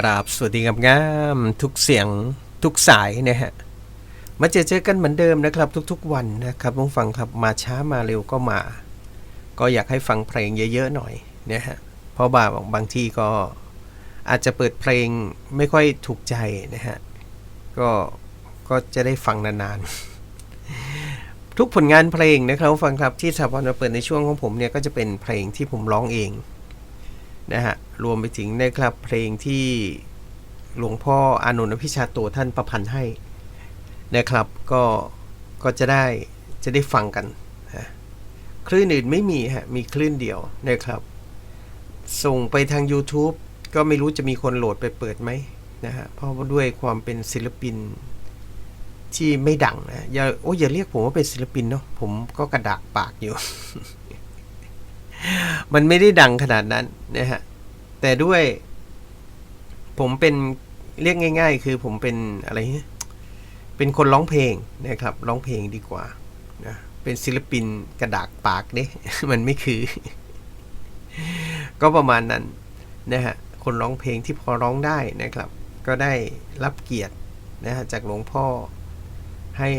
กราบสวัสดีงามๆทุกเสียงทุกสายนะฮะมาเจอเจอกันเหมือนเดิมนะครับ ทุกๆวันนะครับต้องฟังครับมาช้ามาเร็วก็มา ก็อยากให้ฟังเพลงเยอะๆหน่อยนะฮะเพราะบาบางที่ก็อาจจะเปิดเพลงไม่ค่อยถูกใจนะฮะก็ก็จะได้ฟังนานๆ ทุกผลงานเพลงนะครับฟังครับที่สถาบันมาเปิดในช่วงของผมเนี่ยก็จะเป็นเพลงที่ผมร้องเอง นะฮะรวมไปถึงนะครับเพลงที่หลวงพ่ออานนท์พิชาโตท่านประพันธ์ให้นะครับก็ก็จะได้จะได้ฟังกันนะคลื่นอื่นไม่มีฮะมีคลื่นเดียวนะครับ ส่งไปทาง YouTube ก็ไม่รู้จะมีคนโหลดไปเปิดไหมนะฮะเพราะด้วยความเป็นศิลปินที่ไม่ดังนะอย่าโอ้ยอย่าเรียกผมว่าเป็นศิลปินเนาะผมก็กระดากปากอยู่ มันไม่ได้ดังขนาดนั้นนะฮะ แต่ด้วย ผมเป็นเรียกง่าย ๆ คือผมเป็นอะไรเนี่ยเป็นคนร้องเพลงนะครับ ร้องเพลงดีกว่านะเป็นศิลปินกระดากปากเนี่ยมันไม่คือ ก็ประมาณนั้นนะฮะ คนร้องเพลงที่พอร้องได้นะครับ ก็ได้รับเกียรตินะฮะจากหลวงพ่อให้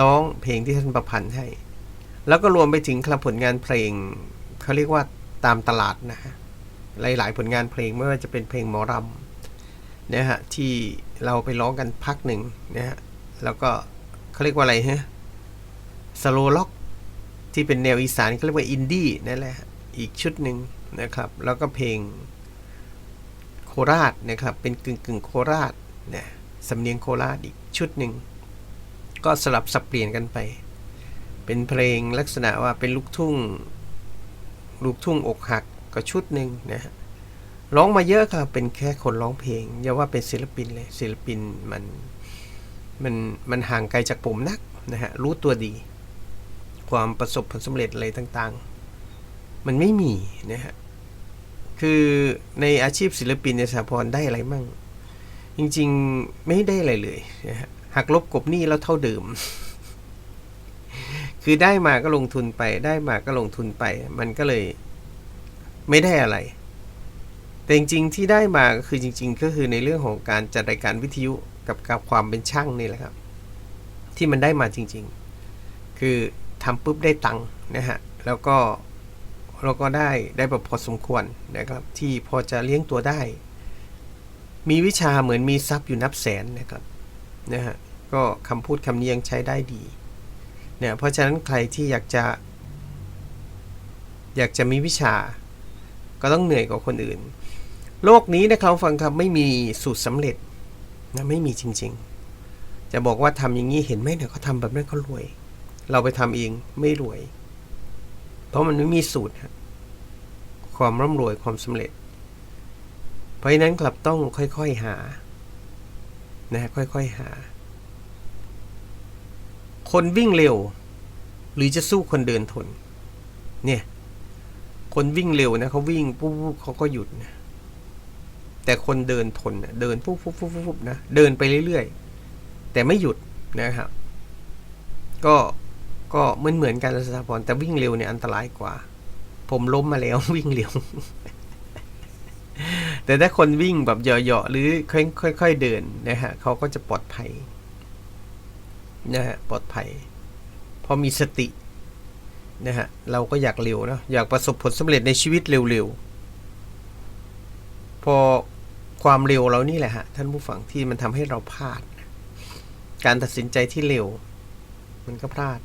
ร้องเพลงที่ท่านประพันธ์ให้ แล้วก็รวมไปถึงครับผลงานเพลงเขาเรียกว่าตามตลาดนะฮะหลาย ๆ ผลงานเพลงไม่ว่าจะเป็นเพลงหมอรำนะฮะที่เราไปร้องกันพักหนึ่งนะฮะแล้วก็เขาเรียกว่าอะไรฮะสโลล็อกที่เป็นแนวอีสานเขาเรียกว่าอินดี้นั่นแหละอีกชุดหนึ่งนะครับ แล้วก็เพลงโคราชนะครับ เป็นกึ่งกึ่งโคราชนะสำเนียงโคราชอีกชุดหนึ่งก็สลับสับเปลี่ยนกันไป เป็นเพลงลักษณะว่าเป็นลูกทุ่ง ลูกทุ่งอกหักก็ชุดหนึ่งนะฮะร้องมาเยอะครับเป็นแค่คนร้องเพลงอย่าว่าเป็นศิลปินเลยศิลปินมันมันมันห่างไกลจากผมนักนะฮะรู้ตัวดี ความประสบผลสำเร็จอะไรต่างๆ มันไม่มีนะฮะคือในอาชีพศิลปินในสาพรได้อะไรมั่ง จริงๆไม่ได้อะไรเลยนะฮะหักลบกบหนี้แล้วเท่าเดิม คือได้มาก็ลงทุนไป ได้มาก็ลงทุนไป มันก็เลย ไม่ได้อะไร แต่จริงๆที่ได้มาก็คือจริง ๆ ก็คือในเรื่องของการจัดรายการวิทยุกับกับความเป็นช่างนี่แหละครับ ที่มันได้มาจริง ๆ คือทำปุ๊บได้ตังค์นะฮะแล้วก็เราก็ได้ได้แบบพอสมควรนะครับ ที่พอจะเลี้ยงตัวได้ มีวิชาเหมือนมีทรัพย์อยู่นับแสนนะครับนะฮะก็คำพูดคำนี้ยังใช้ได้ดี เนี่ยเพราะฉะนั้นใครที่อยากจะ อยากจะมีวิชา ก็ต้องเหนื่อยกว่าคนอื่น โลกนี้นะครับฟังครับไม่มีสูตรสำเร็จนะไม่มีจริง ๆ จะบอกว่าทำอย่างนี้เห็นไหมเนี่ยเขาทำแบบนั้นเขารวย เราไปทำเองไม่รวย เพราะมันไม่มีสูตรฮะความร่ำรวยความสำเร็จ เพราะฉะนั้นครับต้องค่อยๆหานะค่อยๆหา คนวิ่งเร็ว หรือจะสู้คนเดินทน เนี่ย คนวิ่งเร็วนะเขาวิ่งปุ๊บเขาก็หยุดนะแต่คนเดินทนนะเดินปุ๊บปุ๊บปุ๊บปุ๊บนะเดินไปเรื่อยๆ แต่ไม่หยุดนะครับ ก็ก็เหมือนเหมือนกันสถาพรแต่วิ่งเร็วเนี่ยอันตรายกว่า ผมล้มมาแล้ววิ่งเร็ว แต่ถ้าคนวิ่งแบบเหยาะๆหรือค่อยๆเดินนะฮะเขาก็จะปลอดภัย นะฮะปลอดภัย พอมีสตินะฮะเราก็อยากเร็วนะอยากประสบผลสำเร็จในชีวิตเร็วๆ พอความเร็วเรานี่แหละฮะท่านผู้ฟังที่มันทำให้เราพลาด การตัดสินใจที่เร็ว มันก็พลาด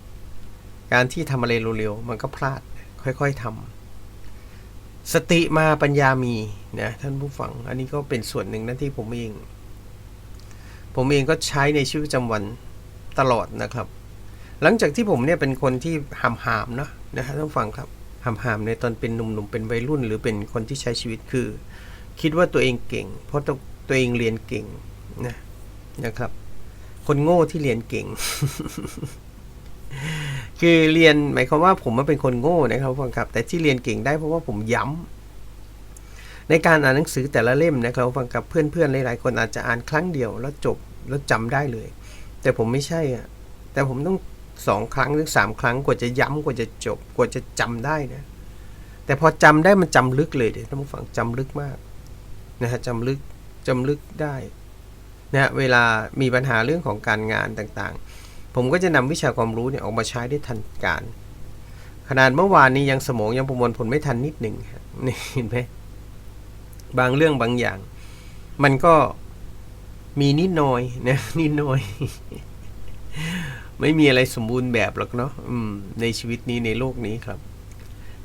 การที่ทำอะไรเร็วๆมันก็พลาด ค่อยๆทำสติมาปัญญามีนะท่านผู้ฟัง อันนี้ก็เป็นส่วนหนึ่งนะที่ผมเอง ผมเองก็ใช้ในชีวิตประจำวัน ตลอดนะครับ หลังจากที่ผมเนี่ยเป็นคนที่หามหามเนาะนะฮะท่านฟังครับหามหามในตอนเป็นหนุ่มๆเป็นวัยรุ่น หรือเป็นคนที่ใช้ชีวิตคือ คิดว่าตัวเองเก่ง เพราะตัวเองเรียนเก่งนะนะครับ คนโง่ที่เรียนเก่ง คือเรียนหมายความว่าผมมันเป็นคนโง่นะครับฟังครับ แต่ที่เรียนเก่งได้เพราะว่าผมย้ำในการอ่านหนังสือแต่ละเล่มนะครับฟังกับเพื่อนๆหลายๆคนอาจจะอ่านครั้งเดียวแล้วจบแล้วจำได้เลย แต่ผมไม่ใช่อะ แต่ผมต้องสองครั้งหรือสามครั้งกว่าจะย้ำกว่าจะจบ กว่าจะจำได้นะ แต่พอจำได้มันจำลึกเลยเดี๋ยวท่านผู้ฟังจำลึกมากนะฮะจำลึกจำลึกได้นะฮะเวลามีปัญหาเรื่องของการงานต่างๆ ผมก็จะนำวิชาความรู้เนี่ยออกมาใช้ได้ทันการ ขนาดเมื่อวานนี้ยังสมองยังประมวลผลไม่ทันนิดหนึ่งนี่เห็นไหมบางเรื่องบางอย่าง มันก็ มีนิดหน่อยนะนิดหน่อย ไม่มีอะไรสมบูรณ์แบบหรอกเนาะในชีวิตนี้ในโลกนี้ครับ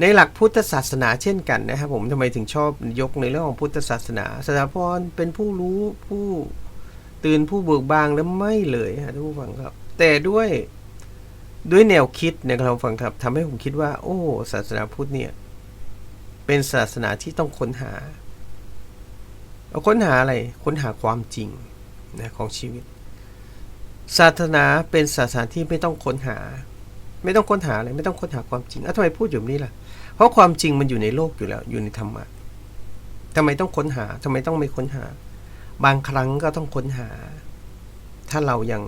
ในหลักพุทธศาสนาเช่นกันนะครับผมทำไมถึงชอบยกในเรื่องของพุทธศาสนาสถาพรเป็นผู้รู้ผู้ตื่นผู้เบิกบานแล้วไม่เลยฮะทุกผู้ฟังครับ แต่ด้วยด้วยแนวคิดนะครับฟังครับทำให้ผมคิดว่า โอ้ ศาสนาพุทธเนี่ย เป็นศาสนาที่ต้องค้นหา เอาค้นหาอะไร ค้นหาความจริง นะของชีวิต ศาสนาเป็นศาสนาที่ไม่ต้องค้นหา ไม่ต้องค้นหาอะไรไม่ต้องค้นหาความจริงอะทำไมพูดอยู่แบบนี้ล่ะ เพราะความจริงมันอยู่ในโลกอยู่แล้ว อยู่ในธรรมะทำไมต้องค้นหาทำไมต้องไม่ค้นหา บางครั้งก็ต้องค้นหา ถ้าเรายัง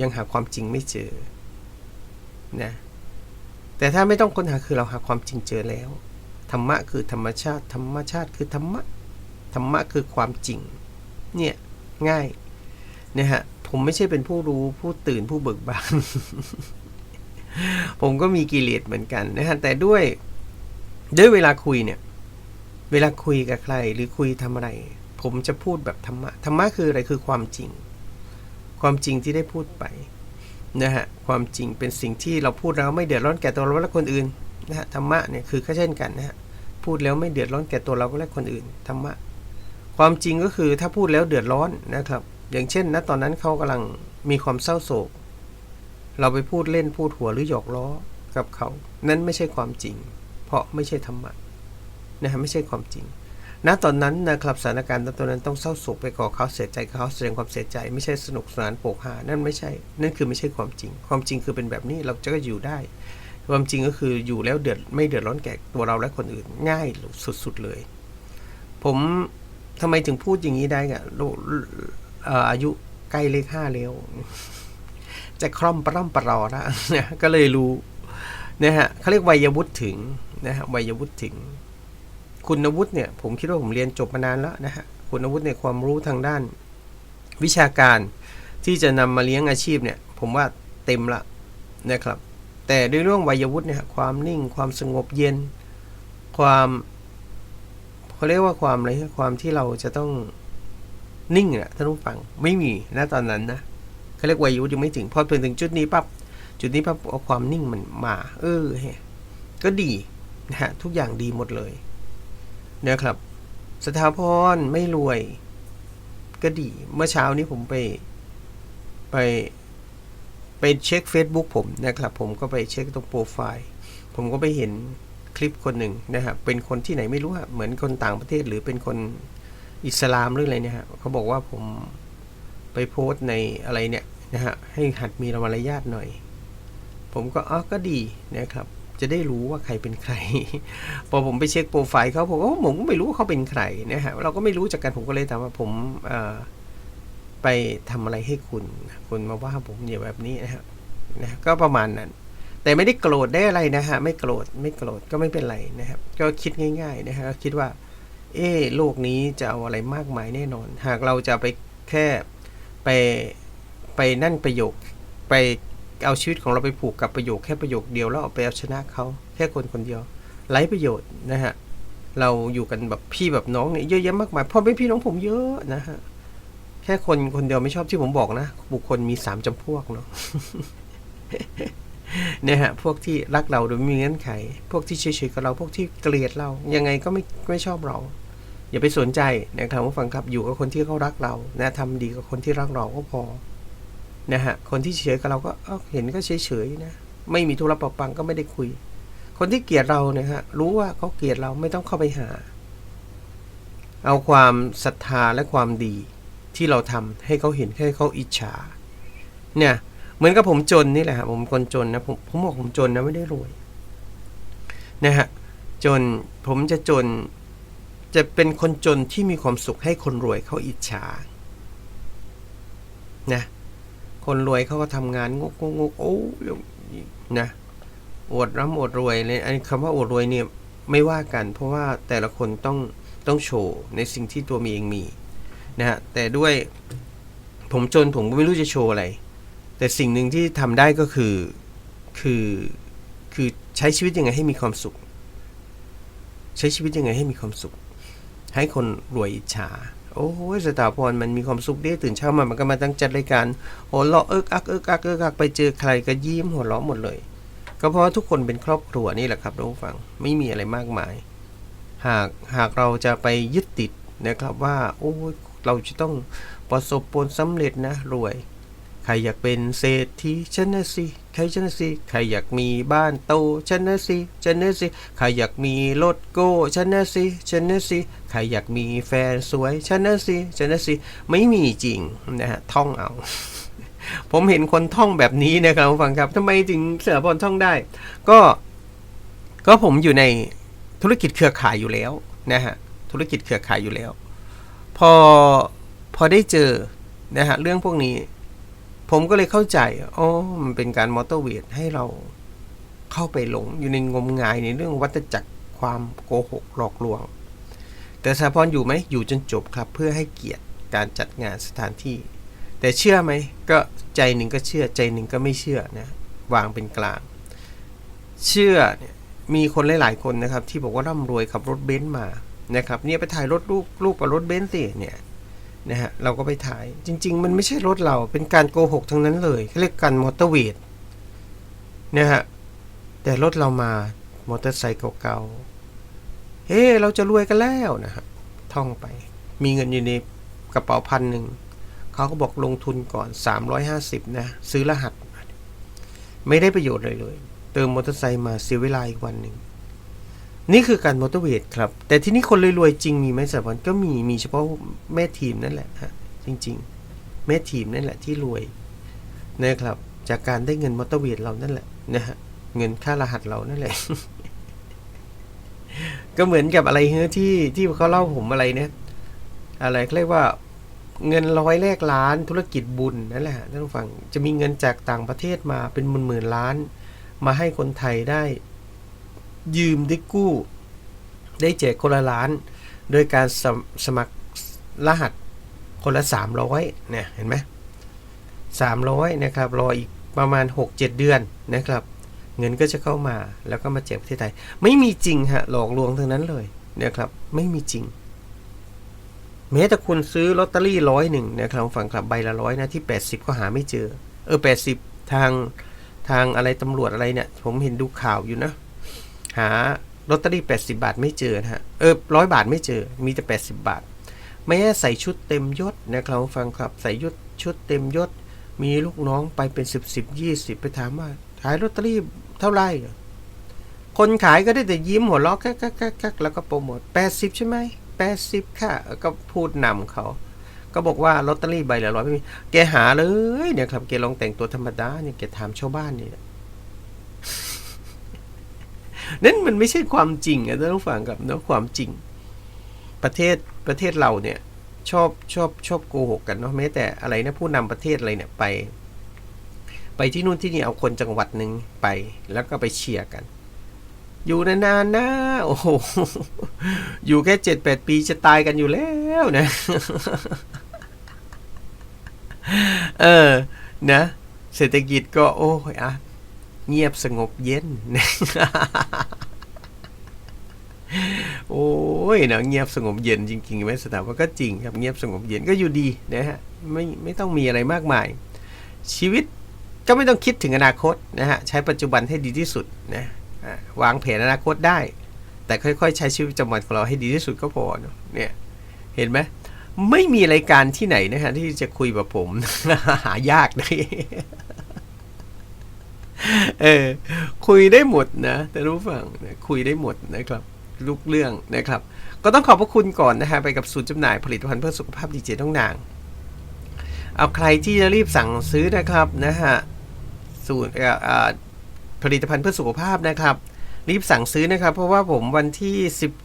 ยังหาความจริงไม่เจอนะแต่ถ้าไม่ต้องค้นหาคือเราหาความจริงเจอแล้ว ธรรมะคือธรรมชาติ ธรรมชาติคือธรรมะ ธรรมะคือความจริง เนี่ย ง่าย นะฮะ ผมไม่ใช่เป็นผู้รู้ผู้ตื่นผู้เบิกบาน ผมก็มีกิเลสเหมือนกันนะฮะ แต่ด้วยด้วยเวลาคุยเนี่ย เวลาคุยกับใคร หรือคุยทำอะไร ผมจะพูดแบบธรรมะ ธรรมะคืออะไรคือความจริง ความจริงที่ได้พูดไปนะฮะ ความจริงเป็นสิ่งที่เราพูดแล้วไม่เดือดร้อนแก่ตัวเราและคนอื่นนะฮะ ธรรมะเนี่ยคือก็เช่นกันนะฮะ พูดแล้วไม่เดือดร้อนแก่ตัวเราและคนอื่น ธรรมะ ความจริงก็คือถ้าพูดแล้วเดือดร้อนนะครับ อย่างเช่นณตอนนั้นเขากำลังมีความเศร้าโศก เราไปพูดเล่นพูดหัวหรือหยอกล้อกับเขา นั้นไม่ใช่ความจริง เพราะไม่ใช่ธรรมะนะฮะไม่ใช่ความจริงณตอนนั้นนะครับสถานการณ์ตอนนั้นต้องเศร้าโศกไปก่อเขาเสียใจเขาแสดงความเสียใจ ไม่ใช่สนุกสนานโปกฮานั่นไม่ใช่ นั่นคือไม่ใช่ความจริง ความจริงคือเป็นแบบนี้เราจะก็อยู่ได้ ความจริงก็คืออยู่แล้วเดือดไม่เดือดร้อนแก่ตัวเราและคนอื่นง่ายสุดๆเลย ผมทำไมถึงพูดอย่างนี้ได้อะ อ่อายุใกล้เลขห้าแล้วจะคล่อมปร่ำปรอแล้วนะก็เลยรู้นะฮะเขาเรียกวัยวุฒิถึงนะฮะวัยวุฒิถึง คุณวุฒิเนี่ยผมคิดว่าผมเรียนจบมานานแล้วนะฮะคุณวุฒิในความรู้ทางด้าน วิชาการที่จะนำมาเลี้ยงอาชีพเนี่ย ผมว่าเต็มละนะครับ แต่ด้วยเรื่องวัยวุฒิเนี่ยความนิ่งความสงบเย็น ความเขาเรียกว่าความอะไรความที่เราจะต้อง นิ่งอะท่านผู้ฟังไม่มีนะตอนนั้นนะเขาเรียกวัยวุยังไม่ถึงพอถึงจุดนี้ปั๊บจุดนี้ปั๊บเอาความนิ่งมันมา เออเฮก็ดีนะฮะทุกอย่างดีหมดเลยนะครับ สถาพรไม่รวย ก็ดี เมื่อเช้านี้ผมไป ไปไปเช็ค Facebook ผมนะครับ ผมก็ไปเช็คตรงโปรไฟล์ ผมก็ไปเห็นคลิปคนหนึ่งนะครับเป็นคนที่ไหนไม่รู้อะเหมือนคนต่างประเทศหรือเป็นคน อิสลามหรืออะไรเนี่ยฮะเขาบอกว่าผมไปโพสต์ในอะไรเนี่ยนะฮะให้หัดมีมารยาทหน่อย ผมก็อ๋อก็ดีนะครับ จะได้รู้ว่าใครเป็นใคร พอผมไปเช็คโปรไฟล์เขาผมก็ผมก็ไม่รู้ว่าเขาเป็นใครนะฮะเราก็ไม่รู้จักกันผมก็เลยถามว่าผมไปทำอะไรให้คุณ คุณมาว่าผมเนี่ยแบบนี้นะฮะนะก็ประมาณนั้น แต่ไม่ได้โกรธได้อะไรนะฮะไม่โกรธไม่โกรธก็ไม่เป็นไรนะครับ ก็คิดง่าย ๆ นะฮะคิดว่า เออโลกนี้จะเอาอะไรมากมายแน่นอน หากเราจะไปแค่ไปไปนั่นประโยค ไปเอาชีวิตของเราไปผูกกับประโยคแค่ประโยคเดียวแล้วเอาไปเอาชนะเขาแค่คนคนเดียวไร้ประโยชน์นะฮะเราอยู่กันแบบพี่แบบน้องเนี่ยเยอะแยะมากมายเพราะเป็นพี่น้องผมเยอะนะฮะแค่คนคนเดียวไม่ชอบที่ผมบอกนะ บุคคลมีสามจำพวกเนาะ นี่ยฮะพวกที่รักเราโดยไม่มีเงื่อนไข พวกที่เฉยๆกับเราพวกที่เกลียดเรา ยังไงก็ไม่ไม่ชอบเรา อย่าไปสนใจนะครับว่าฟังครับอยู่กับคนที่เขารักเรานะทำดีกับคนที่รักเราก็พอนะฮะคนที่เฉยกับเราก็เห็นก็เฉยๆนะไม่มีธุระปะปังก็ไม่ได้คุย คนที่เกลียดเราเนี่ยฮะรู้ว่าเขาเกลียดเราไม่ต้องเข้าไปหา เอาความศรัทธาและความดีที่เราทำให้เขาเห็นให้เขาอิจฉาเนี่ย เหมือนกับผมจนนี่แหละครับผมคนจนนะผมผมบอกผมจนนะไม่ได้รวยนะฮะจนผมจะจนจะเป็นคนจนที่มีความสุขให้คนรวยเขาอิจฉานะคนรวยเขาก็ทำงานงกงกงกโอ้นะอวดร่ำอวดรวยเลยอันคำว่าอวดรวยเนี่ยไม่ว่ากัน เพราะว่าแต่ละคนต้องต้องโชว์ในสิ่งที่ตัวมีเองมีนะฮะแต่ด้วยผมจนผมก็ไม่รู้จะโชว์อะไร แต่สิ่งหนึ่งที่ทำได้ก็คือคือคือใช้ชีวิตยังไงให้มีความสุข ใช้ชีวิตยังไงให้มีความสุข ให้คนรวยอิจฉาโอ้ยสถาพรมันมีความสุขดีตื่นเช้ามามันก็มาตั้งจัดรายการหัวเราะเอิกอักเอิกอักเอิกอักไปเจอใครก็ยิ้มหัวเราะหมดเลย ก็เพราะว่าทุกคนเป็นครอบครัวนี่แหละครับท่านผู้ฟังไม่มีอะไรมากมาย หากหากเราจะไปยึดติดนะครับว่า โอ้ยเราจะต้องประสบผลสำเร็จนะรวย ครอยากเป็นเศรษฐีฉันนะสิใครฉันนะสิใครอยากมีบ้านโตฉันนะสิฉันนะสิใครอยากมีรถโก้ฉันนะสิฉันนะสิใครอยากมีแฟนสวยฉันนะสิฉันนะสิไม่มีจริงนะฮะท่องเอา ผมเห็นคนท่องแบบนี้นะครับฟังครับทำไมถึงเสือพรท่องได้ ก็ ก็ผมอยู่ในธุรกิจเครือข่ายอยู่แล้วนะฮะธุรกิจเครือข่ายอยู่แล้ว พอพอได้เจอนะฮะเรื่องพวกนี้ ผมก็เลยเข้าใจอ๋อมันเป็นการมอเตอร์เวทให้เราเข้าไปหลงอยู่ในงมงายในเรื่องวัฏจักรความโกหกหลอกลวง แต่สาพรอยู่ไหมอยู่จนจบครับ เพื่อให้เกียรติการจัดงานสถานที่ แต่เชื่อไหมก็ใจหนึ่งก็เชื่อใจหนึ่งก็ไม่เชื่อนะวางเป็นกลาง เชื่อเนี่ยมีคนหลาย ๆ คนนะครับ ที่บอกว่าร่ำรวยขับรถเบนซ์มานะครับเนี่ยไปถ่ายรถลูกลูกกับรถเบนซ์สิเนี่ย นะฮะเราก็ไปถ่ายจริง ๆ มันไม่ใช่รถเราเป็นการโกหกทั้งนั้นเลยเขาเรียกการมอเตอร์เวทนะฮะแต่รถเรามามอเตอร์ไซค์เก่าๆเฮ้เราจะรวยกันแล้วนะฮะท่องไป มีเงินอยู่ในกระเป๋าพันหนึ่งเขาก็บอกลงทุนก่อน 350 นะ ซื้อรหัส ไม่ได้ประโยชน์เลยเลย เติมมอเตอร์ไซค์มาเสียเวลาอีกวันหนึ่ง นี่คือการมอเตอร์เวทครับ แต่ที่นี่คนรวยๆจริงมีไหมสักวันก็มีมีเฉพาะแม่ทีมนั่นแหละฮะจริง ๆ แม่ทีมนั่นแหละที่รวยนะครับ จากการได้เงินมอเตอร์เวทเรานั่นแหละนะฮะเงินค่ารหัสเรานั่นแหละ ก็เหมือนกับอะไรเฮ้ยที่ที่เขาเล่าผมอะไรเนี่ยอะไรเรียกว่าเงินร้อยแรกล้านธุรกิจบุญนั่นแหละท่านผู้ฟังจะมีเงินจากต่างประเทศมาเป็นหมื่นหมื่นๆล้าน มาให้คนไทยได้ ยืมได้กู้ ได้แจกคนละล้าน โดยการสมสมัครรหัสคนละสามร้อยเนี่ยเห็นไหมสามร้อยนะครับรออีกประมาณหกเจ็ดเดือนนะครับ เงินก็จะเข้ามาแล้วก็มาแจกประเทศไทย ไม่มีจริงฮะหลอกลวงทั้งนั้นเลยนะครับไม่มีจริงแม้แต่คุณซื้อลอตเตอรี่ร้อยหนึ่งนะครับฝั่งกลับใบละร้อยนะที่ 80 ก็หาไม่เจอ เออ 80 ทางทางอะไรตำรวจอะไรเนี่ย ผมเห็นดูข่าวอยู่นะ หาลอตเตอรี่ 80 บาทไม่เจอนะฮะ เออร้อยบาทไม่เจอ มีแต่ 80 บาท แม้ใส่ชุดเต็มยศนะครับฟังครับ ใส่ยศชุดเต็มยศ มีลูกน้องไปเป็น 10 10 20 ไปถามว่าขายลอตเตอรี่เท่าไหร่ คนขายก็ได้แต่ยิ้มหัวเราะกักกักกักกักแล้วก็โปรโมท 80 ใช่ไหมแปดสิบค่ะ ก็พูดนำเขาก็บอกว่าลอตเตอรี่ใบละร้อยไม่มี แกหาเลยเนี่ยครับ แกลองแต่งตัวธรรมดาเนี่ย แกถามชาวบ้านเนี่ย นั่นมันไม่ใช่ความจริงอะท่านผู้ฟังกับเนาะความจริง ประเทศประเทศเราเนี่ยชอบชอบชอบโกหกกันเนาะแม้แต่อะไรนะผู้นำประเทศอะไรเนี่ยไป ไปที่นู่นที่นี่เอาคนจังหวัดหนึ่งไป แล้วก็ไปเชียร์กัน อยู่นานๆนะโอ้โหอยู่แค่เจ็ดแปดปีจะตายกันอยู่แล้วนะ เออนะ เศรษฐกิจก็โอ้ยอะ เงียบสงบเย็น โอ้ยนะเงียบสงบเย็นจริงๆไหมสถาว่าก็จริงครับเงียบสงบเย็นก็อยู่ดีนะฮะไม่ไม่ต้องมีอะไรมากมาย ชีวิตก็ไม่ต้องคิดถึงอนาคตนะฮะใช้ปัจจุบันให้ดีที่สุดนะวางแผนอนาคตได้ แต่ค่อยๆ ใช้ชีวิตประจำวันของเราให้ดีที่สุดก็พอนะเนี่ยเห็นไหมไม่มีรายการที่ไหนนะฮะที่จะคุยแบบผมหายากเลย เออคุยได้หมดนะแต่รู้ฟังคุยได้หมดนะครับทุกเรื่องนะครับ ก็ต้องขอบพระคุณก่อนนะฮะไปกับศูนย์จำหน่ายผลิตภัณฑ์เพื่อสุขภาพดีเจต้องนาง เอาใครที่จะรีบสั่งซื้อนะครับนะฮะศูนย์ผลิตภัณฑ์เพื่อสุขภาพนะครับ รีบสั่งซื้อนะครับ เพราะว่าผมวันที่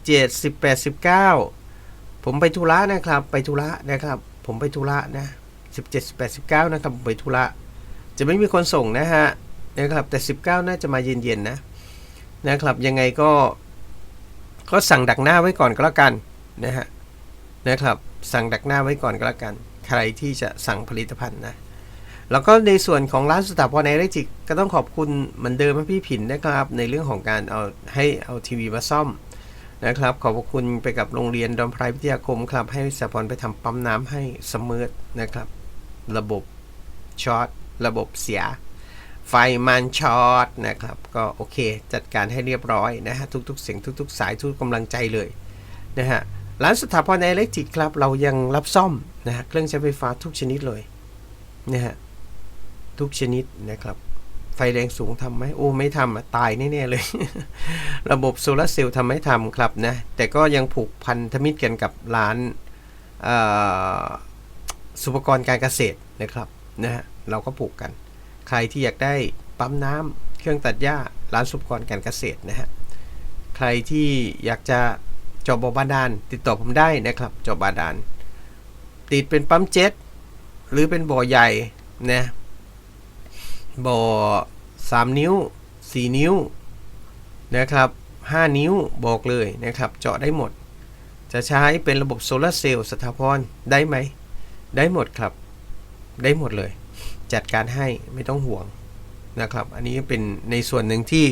17 18 19 ผมไปธุระนะครับ ไปธุระนะครับ ผมไปธุระนะ17 18 19 นะครับผมไปธุระจะไม่มีคนส่งนะฮะ นะครับแต่ 19 น่าจะมาเย็นๆนะนะครับยังไงก็ก็สั่งดักหน้าไว้ก่อนก็แล้วกันนะฮะนะครับสั่งดักหน้าไว้ก่อนก็แล้วกัน ใครที่จะสั่งผลิตภัณฑ์นะแล้วก็ในส่วนของร้านสถาพรในเอเล็กทริกก็ต้องขอบคุณเหมือนเดิมพี่ผินนะครับ ในเรื่องของการเอาให้เอาทีวีมาซ่อมนะครับ ขอบคุณไปกับโรงเรียนดอนไพรวิทยาคมครับ ให้สถาพรไปทำปั๊มน้ำให้สมือนะครับ ระบบช็อตระบบเสีย ไฟมันช็อตนะครับ ก็โอเคจัดการให้เรียบร้อยนะฮะทุกๆ เสียงทุก ๆ สายทุกกำลังใจเลยนะฮะร้านสถาพรในเอเล็กทริกครับ เรายังรับซ่อมนะฮะเครื่องใช้ไฟฟ้าทุกชนิดเลยนะฮะทุกชนิดนะครับ ไฟแรงสูงทำไหมโอ้ไม่ทำอะตายแน่ๆเลย ระบบโซลาร์เซลล์ทำไม่ทำครับนะ แต่ก็ยังผูกพันธมิตรกันกับร้านอ่อสุปกรณ์การเกษตรนะครับนะฮะเราก็ผูกกัน ใครที่อยากได้ปั๊มน้ำเครื่องตัดหญ้าร้านสุปกรณ์การเกษตรนะฮะใครที่อยากจะเจาะบ่อบาดาลติดต่อผมได้นะครับเจาะบาดาลติดเป็นปั๊มเจ็ตหรือเป็นบ่อใหญ่นะบ่อ3 นิ้ว 4 นิ้วนะครับ 5 นิ้วบอกเลยนะครับ เจาะได้หมด จะใช้เป็นระบบโซลาเซลล์สถาพรได้ไหม ได้หมดครับ ได้หมดเลย จัดการให้ไม่ต้องห่วงนะครับ อันนี้เป็นในส่วนหนึ่งที่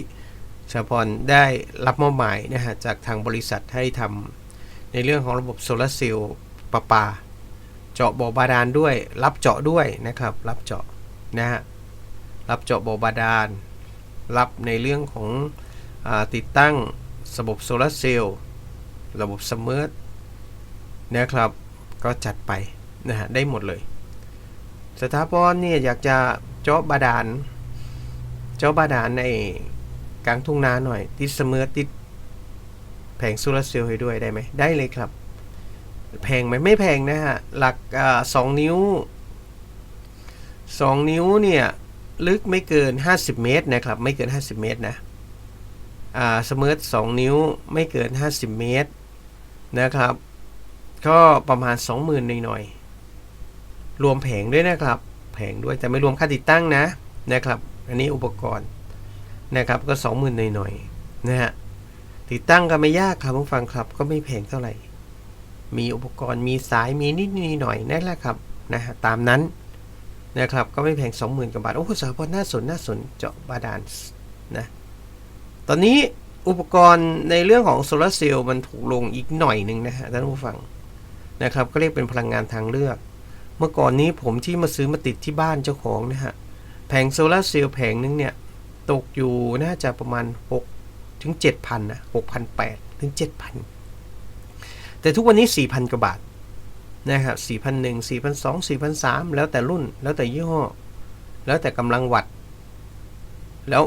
สถาพรได้รับมอบหมายนะฮะจากทางบริษัทให้ทำในเรื่องของระบบโซลาร์เซลล์ประปา เจาะบ่อบาดาลด้วย รับเจาะด้วยนะครับ รับเจาะนะฮะรับเจาะบ่อบาดาล รับในเรื่องของอติดตั้งระบบโซลาร์เซลล์ระบบสมาร์ทนะครับ ก็จัดไปนะฮะได้หมดเลย สถาพรเนี่ยอยากจะเจาะบาดาล เจาะบาดาลในกลางทุ่งนาหน่อย ติดเสมาร์ทติดแผงโซลาร์เซลล์ให้ด้วยได้ไหมได้เลยครับ แพงไหมไม่แพงนะฮะ หลักสองนิ้ว 2 นิ้วเนี่ย ลึกไม่เกิน 50 เมตรนะครับ ไม่เกิน 50 เมตรนะอ่าสมิร์ท2นิ้วไม่เกิน 50 เมตรนะครับ ก็ประมาณ 20,000หน่อยๆ รวมแผงด้วยนะครับ แผงด้วยแต่ไม่รวมค่าติดตั้งนะนะครับ อันนี้อุปกรณ์นะครับก็ 20,000หน่อยๆนะฮะติดตั้งก็ไม่ยากครับผู้ฟังครับ ก็ไม่แพงเท่าไหร่ มีอุปกรณ์มีสายมีนิดนิดหน่อยนั่นแหละครับนะฮะตามนั้นนะครับก็ไม่แพง 20,000กว่าบาทโอ้โหสาพรน่าสนน่าสนเจาะบาดาลนะตอนนี้อุปกรณ์ในเรื่องของโซลาร์เซลล์มันถูกลงอีกหน่อยหนึ่งนะฮะท่านผู้ฟังนะครับก็เรียกเป็นพลังงานทางเลือก เมื่อก่อนนี้ผมที่มาซื้อมาติดที่บ้านเจ้าของนะฮะ แผงโซลาเซลล์แผงนึงเนี่ย ตกอยู่น่าจะประมาณ 6 ถึง 7,000นะ6,800 ถึง 7,000 แต่ทุกวันนี้ 4,000 กว่าบาทนะครับ4,001 4,002 4,003 แล้วแต่รุ่น แล้วแต่ยี่ห้อ แล้วแต่กำลังวัตต์แล้ว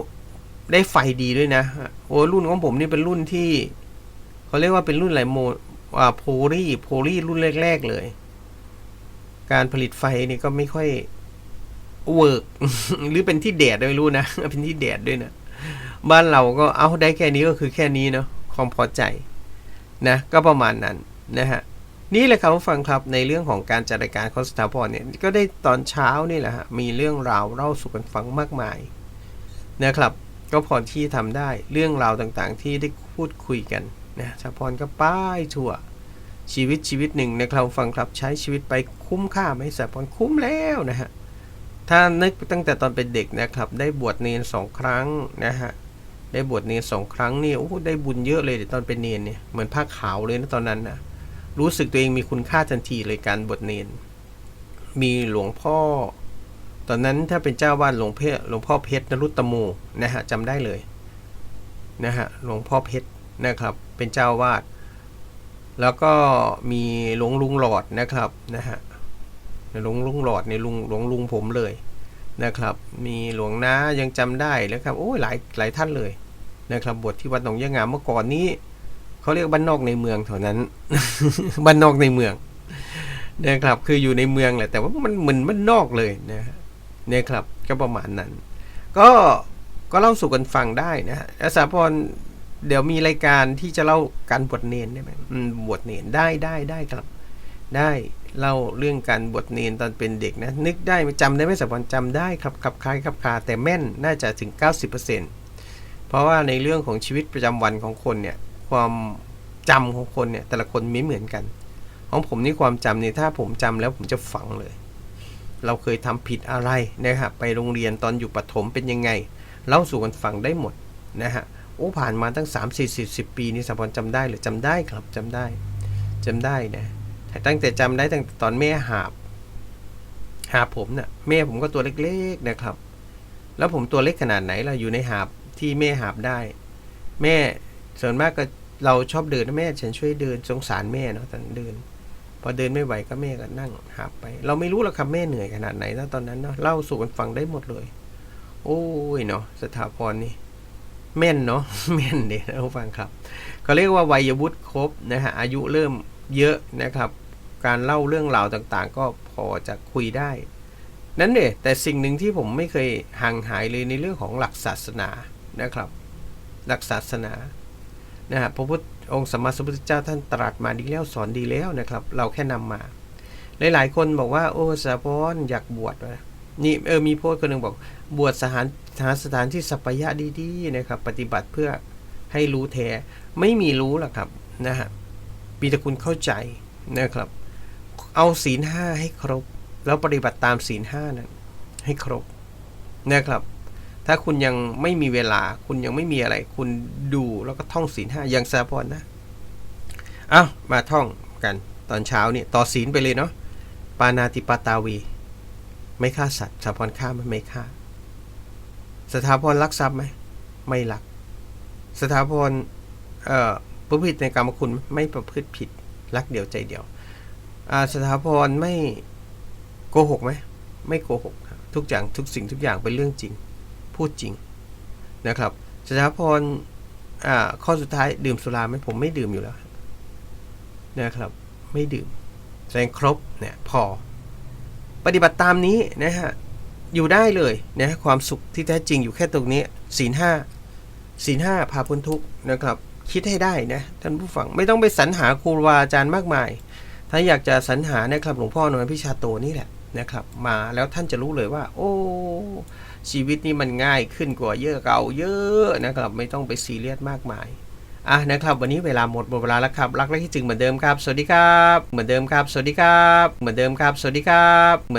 ได้ไฟดีด้วยนะ โอ้รุ่นของผมนี่เป็นรุ่นที่ เขาเรียกว่าเป็นรุ่นอะไรโมอ่าโพลีโพลีรุ่นแรก ๆ เลย การผลิตไฟนี่ก็ไม่ค่อยเวิร์กหรือเป็นที่แดดไม่รู้นะเป็นที่แดดด้วยนะบ้านเราก็เอาได้แค่นี้ก็คือแค่นี้เนาะความพอใจนะก็ประมาณนั้นนะฮะนี่แหละครับฟังครับในเรื่องของการจัดรายการคอสตาพรเนี่ยก็ได้ตอนเช้านี่แหละฮะมีเรื่องราวเล่าสู่กันฟังมากมายนะครับ ก็พอที่ทำได้เรื่องราวต่างๆ ที่ได้พูดคุยกันนะสาพรก็ป้ายทั่ว ชีวิตชีวิตหนึ่งนะครับฟังครับใช้ชีวิตไปคุ้มค่าไหมสาพรคุ้มแล้วนะฮะถ้านึกตั้งแต่ตอนเป็นเด็กนะครับ ได้บวชเนนสองครั้งนะฮะได้บวชเนนสองครั้งนี่โอ้ได้บุญเยอะเลยตอนเป็นเนนเนี่ยเหมือนผ้าขาวเลยนะตอนนั้นนะรู้สึกตัวเองมีคุณค่าทันทีเลยการบทเนนมีหลวงพ่อ ตอนนั้นถ้าเป็นเจ้าวาดหลวงเพหลวงพ่อเพชรนรุตตโมนะฮะจำได้เลยนะฮะหลวงพ่อเพชรนะครับ เป็นเจ้าวาด แล้วก็มีหลวงลุงหลอดนะครับนะฮะหลวงลุงหลอดในลุงหลวงลุงผมเลยนะครับ มีหลวงน้ายังจำได้แล้วครับโอ้ยหลายหลายท่านเลยนะครับบวชที่วัดหนองยะงามเมื่อก่อนนี้เขาเรียกบ้านนอกในเมืองเท่านั้นบ้านนอกในเมืองนะครับคืออยู่ในเมืองแหละแต่ว่ามันเหมือนบ้านนอกเลยนะฮะเนี่ยครับก็ประมาณนั้น ก็ก็เล่าสู่กันฟังได้นะฮะอาสาพร เดี๋ยวมีรายการที่จะเล่าการบวชเนนได้ไหมบวชเนนได้ได้ได้ครับ ได้เล่าเรื่องการบวชเนนตอนเป็นเด็กนะ นึกได้ไหมจำได้ไหมสาพรจำได้ครับขับคล้ายขับคาแต่แม่นน่าจะถึง 90%เพราะว่าในเรื่องของชีวิตประจำวันของคนเนี่ย ความจำของคนเนี่ย แต่ละคนไม่เหมือนกัน ของผมนี่ความจำเนี่ยถ้าผมจำแล้วผมจะฝังเลย เราเคยทำผิดอะไรนะครับไปโรงเรียนตอนอยู่ประถมเป็นยังไงเล่าสู่กันฟังได้หมดนะฮะ โอ้ผ่านมาตั้ง 3 4 0 10ปีนี่สมพรจำได้หรือจำได้ครับจำได้จำได้นะตั้งแต่จำได้ตั้งแต่ตอนแม่หาบหาบผมเนะ่ะแม่ผมก็ตัวเล็กๆนะครับ แล้วผมตัวเล็กขนาดไหนล่ะอยู่ในหาบที่แม่หาบได้ แม่ส่วนมากก็เราชอบเดินแม่ฉันช่วยเดินสงสารแม่เนาะตอนเดิน พอเดินไม่ไหวก็แม่ก็นั่งหาบไป เราไม่รู้หรอกครับแม่เหนื่อยขนาดไหนนะตอนนั้นเนาะเล่าสู่กันฟังได้หมดเลย โอ้ยเนาะสถาพรนี่ แม่นเนาะแม่นเด็นะผู้ฟังครับเขาเรียกว่าวัยวุฒิครบนะฮะอายุเริ่มเยอะนะครับ การเล่าเรื่องราวต่างๆ ก็พอจะคุยได้นั่นเองแต่สิ่งหนึ่งที่ผมไม่เคยห่างหายเลยในเรื่องของหลักศาสนานะครับ หลักศาสนานะฮะพระพุทธองค์สมมาสัมพุทธเจ้าท่านตรัสมาดีแล้วสอนดีแล้วนะครับ เราแค่นำมา หลายๆคนบอกว่า โอ้สาพรอยากบวชวะนี่เออมีโพสต์คนหนึ่งบอก บวชสถาน หาสถานที่สัปยะดีๆนะครับ ปฏิบัติเพื่อให้รู้แท้ไม่มีรู้หรอกครับนะฮะมีแต่คุณเข้าใจนะครับ เอาศีลห้าให้ครบ แล้วปฏิบัติตามศีลห้านั้นให้ครบนะครับ ถ้าคุณยังไม่มีเวลา คุณยังไม่มีอะไร คุณดูแล้วก็ท่องศีลห้าอย่างสาพรนะเอามาท่องกันตอนเช้านี่ต่อศีลไปเลยเนาะปานาติปาตาวี ไม่ฆ่าสัตว์สถาพรฆ่าไหมไม่ฆ่า สถาพรลักทรัพย์ไหมไม่ลัก สถาพรเอ่อประพฤติในกรรมคุณไม่ประพฤติผิดรักเดียวใจเดียวสถาพรไม่โกหกไหมไม่โกหกทุกอย่างทุกสิ่งทุกอย่างเป็นเรื่องจริง พูดจริงนะครับสถาพรข้อสุดท้ายดื่มสุราไหมผมไม่ดื่มอยู่แล้วนะครับ ไม่ดื่มแสดงครบเนี่ยพอ ปฏิบัติตามนี้นะฮะ อยู่ได้เลยนะความสุขที่แท้จริงอยู่แค่ตรงนี้ศีลห้าศีลห้าพาพ้นทุกข์นะครับ คิดให้ได้นะท่านผู้ฟังไม่ต้องไปสรรหาครูบาอาจารย์มากมาย ถ้าอยากจะสรรหานะครับหลวงพ่อนนพิชาโตนี่แหละนะครับ มาแล้วท่านจะรู้เลยว่า โอ้ชีวิตนี้มันง่ายขึ้นกว่าเยอะเก่าเยอะนะครับ ไม่ต้องไปซีเรียสมากมายอะนะครับ วันนี้เวลาหมดหมดเวลาแล้วครับ รักและคิดถึงเหมือนเดิมครับ สวัสดีครับ เหมือนเดิมครับ สวัสดีครับ เหมือนเดิมครับ สวัสดีครับ